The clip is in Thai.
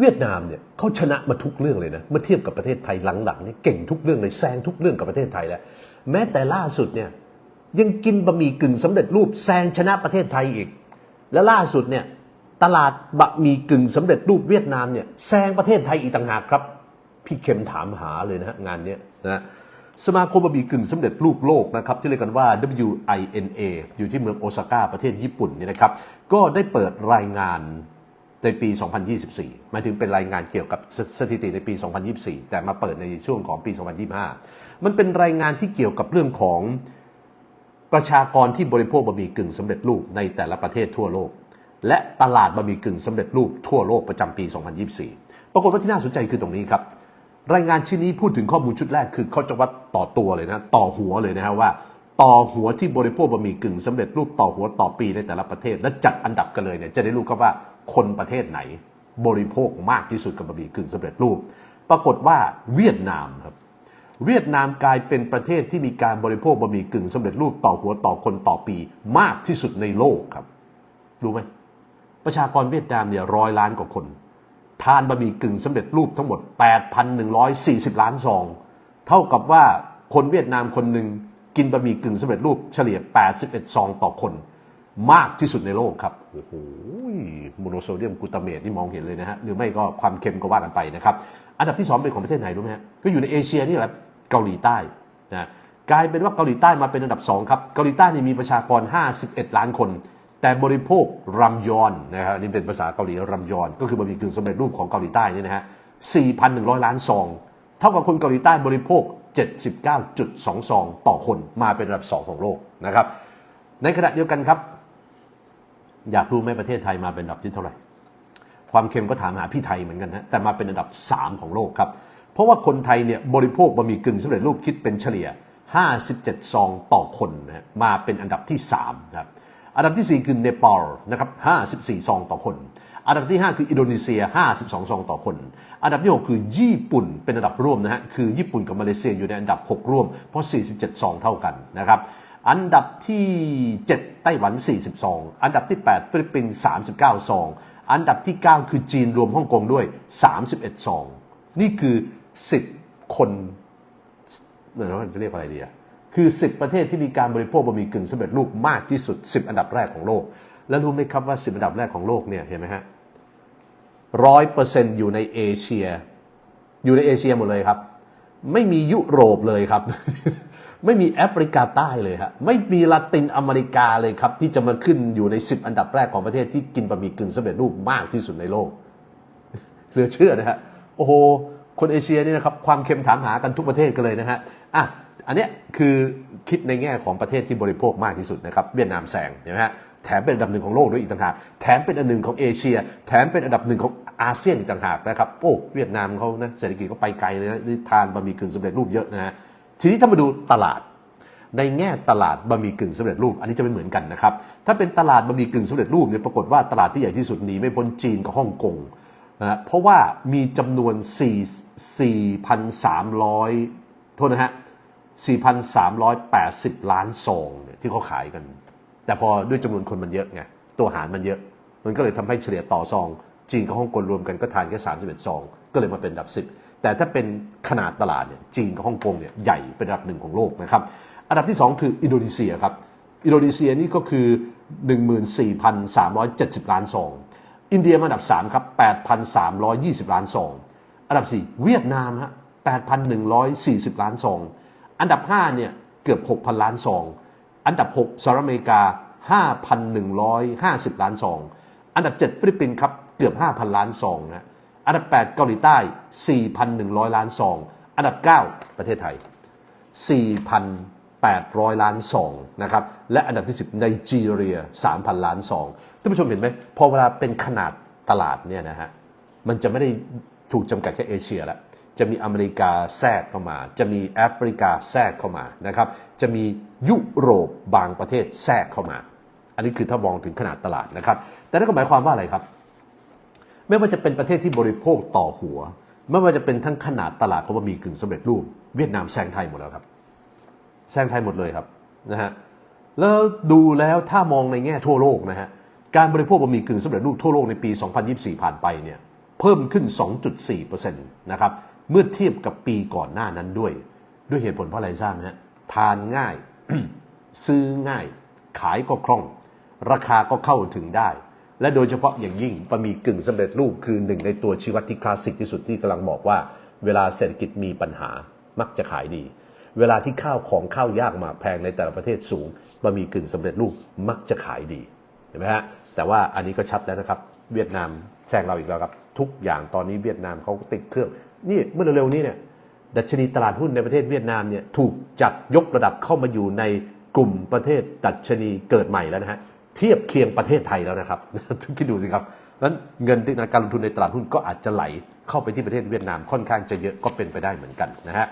เวียดนามเนี่ยเขาชนะมาทุกเรื่องเลยนะเมื่อเทียบกับประเทศไทยหลังๆเนี่ยเก่งทุกเรื่องเลยแซงทุกเรื่องกับประเทศไทยแล้วแม้แต่ล่าสุดเนี่ยยังกินบะหมี่กึ่งสำเร็จรูปแซงชนะประเทศไทยอีก และล่าสุดเนี่ยตลาดบะหมี่กึ่งสำเร็จรูปเวียดนามเนี่ยแซงประเทศไทยอีกต่างหากครับ พี่เข็มถามหาเลยนะฮะงานนี้นะสมาคมบะหมี่กึ่งสำเร็จรูปโลกนะครับที่เรียกกันว่า WINA อยู่ที่เมืองโอซาก้าประเทศญี่ปุ่นเนี่ยนะครับก็ได้เปิดรายงาน ในปี 2024หมายถึงเป็นรายงานเกี่ยวกับสถิติในปี 2024 แต่มาเปิดในช่วงของปี 2025 มันเป็นรายงานที่เกี่ยวกับเรื่องของประชากรที่บริโภคบะหมี่กึ่งสำเร็จรูปในแต่ละประเทศทั่วโลก และตลาดบะหมี่กึ่งสำเร็จรูปทั่วโลกประจำปี 2024 ปรากฏว่าที่น่าสนใจคือตรงนี้ครับ รายงานชิ้นนี้พูดถึงข้อมูลชุดแรกคือเขาจะวัดต่อตัวเลยนะ ต่อหัวเลยนะฮะว่า ต่อหัวที่บริโภคบะหมี่กึ่งสำเร็จรูปต่อหัวต่อปีในแต่ละประเทศ และจัดอันดับกันเลยเนี่ยจะได้รู้ครับว่าคนประเทศไหน บริโภคมากที่สุดกับบะหมี่กึ่งสำเร็จรูป ปรากฏว่าเวียดนามครับเวียดนามกลายเป็นประเทศที่มีการบริโภคบะหมี่กึ่งสำเร็จรูปต่อหัวต่อคนต่อปีมากที่สุดในโลกครับรู้ไหมประชากรเวียดนามเนี่ยร้อยล้านกว่าคน ทานบะหมี่กึ่งสำเร็จรูปทั้งหมด 8,140 ล้านซอง เท่ากับว่าคนเวียดนามคนหนึ่ง กินบะหมี่กึ่งสำเร็จรูปเฉลี่ย 81 ซองต่อคน มากที่สุดในโลกครับ โอ้โหโมโนโซเดียมกลูตาเมตนี่มองเห็นเลยนะฮะ หรือไม่ก็ความเค็มก็ว่ากันไปนะครับ อันดับที่ 2 เป็นของประเทศไหนรู้ไหมฮะ ก็อยู่ในเอเชียนี่แหละ เกาหลีใต้นะกลายเป็นว่าเกาหลีใต้มาเป็นอันดับ 2 ครับ เกาหลีใต้นี่มีประชากร 51 ล้านคน แต่บริโภครัมยอนนะครับนี่เป็นภาษาเกาหลีรัมยอน ก็คือบะหมี่กึ่งสำเร็จรูปของเกาหลีใต้นี่นะฮะ4,100 ล้านซอง เท่ากับคนเกาหลีใต้บริโภค 79.2ซองต่อคนมาเป็นอันดับ 2 ของโลกนะครับ ในขณะเดียวกันครับ อยากรู้ไหมประเทศไทยมาเป็นอันดับที่เท่าไหร่ ความเค็มก็ถามหาพี่ไทยเหมือนกันฮะแต่มาเป็นอันดับ 3 ของโลกครับ เพราะว่าคนไทยเนี่ยบริโภคบะหมี่กึ่งสำเร็จรูปคิดเป็นเฉลี่ย 57 ซองต่อคนนะมาเป็นอันดับที่3ครับอันดับทีสี่4 คือเนปาลนะครับ 54 ซองต่อคน อันดับที่ 5 คืออินโดนีเซีย 52 ซองต่อคน อันดับที่ 6 คือญี่ปุ่นเป็นอันดับร่วมนะฮะ คือญี่ปุ่นกับมาเลเซียอยู่ในอันดับ 6 ร่วม เพราะ 47 ซองเท่ากันนะครับอันดับที่ 7 ไต้หวัน40ซองอันดับที่ 8 ฟิลิปปินส์39 ซอง อันดับที่ 9 คือจีนรวมฮ่องกงด้วย 31 ซอง นี่คือ 10 คนเหมือนว่าจะเรียกว่าอะไรดีอะคือ 10 ประเทศที่มีการบริโภคบะหมี่กึ่งสำเร็จรูปมากที่สุด 10 อันดับแรกของโลก แล้วรู้ไหมครับว่า 10 อันดับแรกของโลกเนี่ยเห็นไหมฮะ ร้อยเปอร์เซ็นต์อยู่ในเอเชีย อยู่ในเอเชียหมดเลยครับ ไม่มียุโรปเลยครับ ไม่มีแอฟริกาใต้เลยครับไม่มีลาตินอเมริกาเลยครับ ที่จะมาขึ้นอยู่ใน 10 อันดับแรกของประเทศที่กินบะหมี่กึ่งสำเร็จรูปมากที่สุดในโลกเหลือเชื่อนะฮะโอ้โหคนเอเชียนี่นะครับความเค็มถามหากันทุกประเทศกันเลยนะฮะอะอันเนี้ยคือคิดในแง่ของประเทศที่บริโภคมากที่สุดนะครับ เวียดนามแซงเห็นไหมฮะ แถมเป็นอันดับหนึ่งของโลกด้วยอีกต่างหากแถมเป็นอันหนึ่งของเอเชีย แถมเป็นอันดับหนึ่งของอาเซียนอีกต่างหากนะครับโอ้เวียดนามเขานะเศรษฐกิจเขาไปไกลเลยนะทานบะหมี่กึ่งสำเร็จรูปเยอะนะฮะทีนี้ถ้ามาดูตลาดในแง่ตลาดบะหมี่กึ่งสำเร็จรูป อันนี้จะไม่เหมือนกันนะครับ ถ้าเป็นตลาดบะหมี่กึ่งสำเร็จรูปเนี่ยปรากฏว่าตลาดที่ใหญ่ที่สุดหนีไม่พ้นจีนกับฮ่องกงนะฮะเพราะว่ามีจำนวน 4 4,300 โทษนะฮะ 4,380 ล้านซองเนี่ยที่เขาขายกัน แต่พอด้วยจำนวนคนมันเยอะไงตัวหารมันเยอะ มันก็เลยทำให้เฉลี่ยต่อซอง จีนกับฮ่องกงรวมกันก็ทานแค่31ซอง ก็เลยมาเป็นอันดับ10แต่ถ้าเป็นขนาดตลาดเนี่ยจีนกับฮ่องกงเนี่ยใหญ่เป็นอันดับหนึ่งของโลกนะครับอันดับที่ 2 คืออินโดนีเซียครับอินโดนีเซียนี่ก็คือ 14,370 ล้านซอง อินเดียมาอันดับ 3 ครับ 8,320 ล้านซอง อันดับ 4 เวียดนามฮะ8,140 ล้านซอง อันดับ 5 เนี่ย เกือบ 6,000 ล้านซอง อันดับ 6สหรัฐอเมริกา 5,150 ล้านซอง อันดับ 7 ฟิลิปปินส์ครับเกือบ 5,000 ล้านซองนะอันดับ 8 เกาหลีใต้ 4,100 ล้านซอง อันดับ 9 ประเทศไทย 4,800 ล้านซองนะครับและอันดับที่ 10ไนจีเรีย 3,000 ล้านซองท่านผู้ชมเห็นไหมพอเวลาเป็นขนาดตลาดเนี่ยนะฮะมันจะไม่ได้ถูกจำกัดแค่เอเชียแล้ว จะมีอเมริกาแทรกเข้ามา จะมีแอฟริกาแทรกเข้ามานะครับ จะมียุโรปบางประเทศแทรกเข้ามา อันนี้คือถ้ามองถึงขนาดตลาดนะครับ แต่นั่นก็หมายความว่าอะไรครับ ไม่ว่าจะเป็นประเทศที่บริโภคต่อหัว ไม่ว่าจะเป็นทั้งขนาดตลาดของบะหมี่กึ่งสำเร็จรูป เวียดนามแซงไทยหมดแล้วครับ แซงไทยหมดเลยครับนะฮะ แล้วดูแล้วถ้ามองในแง่ทั่วโลกนะฮะ การบริโภคบะหมี่กึ่งสำเร็จรูปทั่วโลกในปี 2024 ผ่านไปเนี่ย เพิ่มขึ้น 2.4%นะครับ เมื่อเทียบกับปีก่อนหน้านั้นด้วย ด้วยเหตุผลเพราะอะไรทราบไหมฮะทานง่าย ซื้อง่าย ขายก็คล่อง ราคาก็เข้าถึงได้ และโดยเฉพาะอย่างยิ่งบะหมี่กึ่งสำเร็จรูปคือหนึ่งในตัวชีวัดที่คลาสสิกที่สุดที่กำลังบอกว่า เวลาเศรษฐกิจมีปัญหามักจะขายดี เวลาที่ข้าวของข้าวยากหมากแพงในแต่ละประเทศสูงบะหมี่กึ่งสำเร็จรูปมักจะขายดีเห็นไหมฮะแต่ว่าอันนี้ก็ชัดแล้วนะครับ เวียดนามแซงเราอีกแล้วครับ ทุกอย่างตอนนี้เวียดนามเขาติดเครื่อง นี่เมื่อเร็วๆนี้เนี่ยดัชนีตลาดหุ้นในประเทศเวียดนามเนี่ยถูกจัดยกระดับเข้ามาอยู่ในกลุ่มประเทศดัชนีเกิดใหม่แล้วนะฮะเทียบเคียงประเทศไทยแล้วนะครับคิดดูสิครับนั้นเงินในการลงทุนในตลาดหุ้นก็อาจจะไหลเข้าไปที่ประเทศเวียดนามค่อนข้างจะเยอะก็เป็นไปได้เหมือนกันนะฮะ